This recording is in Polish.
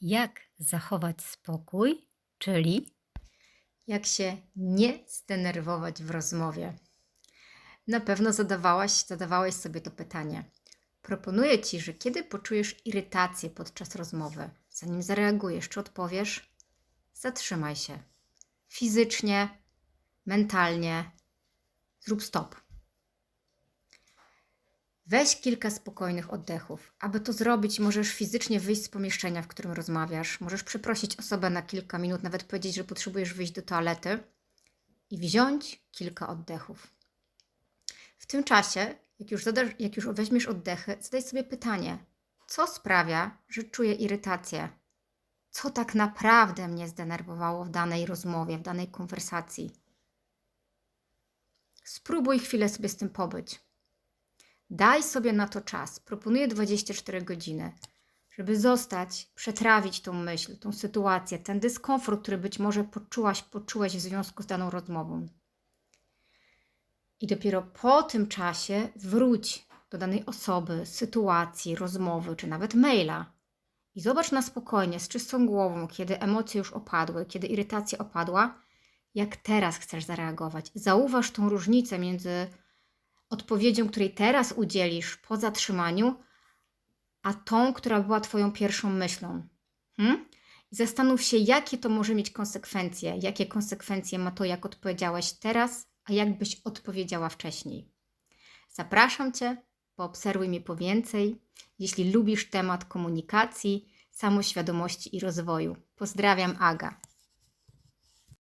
Jak zachować spokój, czyli Jak się nie zdenerwować w rozmowie? Na pewno zadawałaś, zadawałeś sobie to pytanie. Proponuję Ci, że kiedy poczujesz irytację podczas rozmowy, zanim zareagujesz czy odpowiesz, zatrzymaj się. Fizycznie, mentalnie, zrób stop. Weź kilka spokojnych oddechów. Aby to zrobić, możesz fizycznie wyjść z pomieszczenia, w którym rozmawiasz. Możesz przeprosić osobę na kilka minut, nawet powiedzieć, że potrzebujesz wyjść do toalety i wziąć kilka oddechów. W tym czasie, jak już, zadasz, jak już weźmiesz oddechy, zadaj sobie pytanie: co sprawia, że czuję irytację? Co tak naprawdę mnie zdenerwowało w danej rozmowie, w danej konwersacji? Spróbuj chwilę sobie z tym pobyć. Daj sobie na to czas. Proponuję 24 godziny, żeby zostać, przetrawić tą myśl, tą sytuację, ten dyskomfort, który być może poczułaś, poczułeś w związku z daną rozmową. I dopiero po tym czasie wróć do danej osoby, sytuacji, rozmowy, czy nawet maila. I zobacz na spokojnie, z czystą głową, kiedy emocje już opadły, kiedy irytacja opadła, jak teraz chcesz zareagować. Zauważ tą różnicę między odpowiedzią, której teraz udzielisz po zatrzymaniu, a tą, która była Twoją pierwszą myślą. Hmm? I zastanów się, jakie to może mieć konsekwencje, jakie konsekwencje ma to, jak odpowiedziałaś teraz, a jak byś odpowiedziała wcześniej. Zapraszam Cię, poobserwuj mnie po więcej, jeśli lubisz temat komunikacji, samoświadomości i rozwoju. Pozdrawiam, Aga.